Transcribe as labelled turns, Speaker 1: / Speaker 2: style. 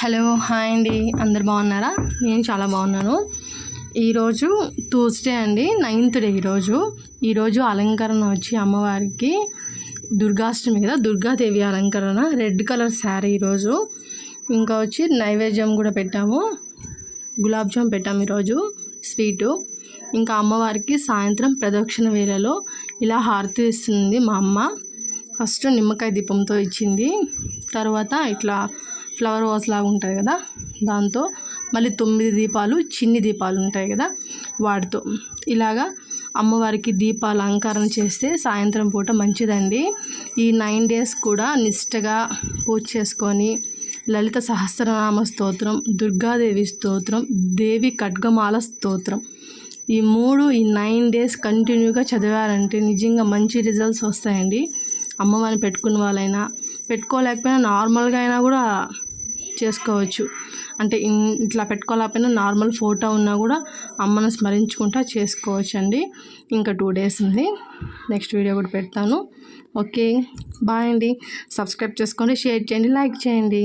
Speaker 1: Hello hi అండి. అందరు బాగున్నారా? నేను చాలా బాగున్నాను. ఈరోజు ట్యూస్డే అండి నైన్త్ డే ఈరోజు. ఈరోజు అలంకరణ వచ్చి అమ్మవారికి దుర్గాష్టమి కదా దుర్గాదేవి అలంకరణ రెడ్ కలర్ శారీ ఈరోజు. ఇంకా వచ్చి నైవేద్యం కూడా పెట్టాము. గులాబ్ జామ్ పెట్టాము ఈరోజు స్వీటు. ఇంకా అమ్మవారికి సాయంత్రం ప్రదక్షిణ వేళలో ఇలా హారతి ఇస్తుంది మా అమ్మ. ఫస్ట్ నిమ్మకాయ దీపంతో ఇచ్చింది. తర్వాత ఇట్లా ఫ్లవర్ వాజ్ లాగా ఉంటుంది కదా దాంతో మళ్ళీ తొమ్మిది దీపాలు చిన్ని దీపాలు ఉంటాయి కదా వాటితో. ఇలాగా అమ్మవారికి దీపాలు అలంకరణ చేస్తే సాయంత్రం పూట మంచిదండి. ఈ నైన్ డేస్ కూడా నిష్టగా పూజ చేసుకొని లలిత సహస్రనామ స్తోత్రం దుర్గాదేవి స్తోత్రం దేవి ఖడ్గమాల స్తోత్రం. ఈ మూడు ఈ నైన్ డేస్ కంటిన్యూగా చదివారంటే నిజంగా మంచి రిజల్ట్స్ వస్తాయండి. అమ్మవారిని పెట్టుకున్న వాళ్ళైనా పెట్టుకోలేకపోయినా నార్మల్గా అయినా కూడా చేసుకోవచ్చు. అంటే ఇట్లా పెట్టుకోలేకపోయినా నార్మల్ ఫోటో ఉన్నా కూడా అమ్మను స్మరించుకుంటా చేసుకోవచ్చు అండి ఇంకా టూ డేస్ ఉంది. నెక్స్ట్ వీడియో కూడా పెడతాను. ఓకే. బాయ్ అండి. సబ్స్క్రైబ్ చేసుకోండి షేర్ చేయండి లైక్ చేయండి.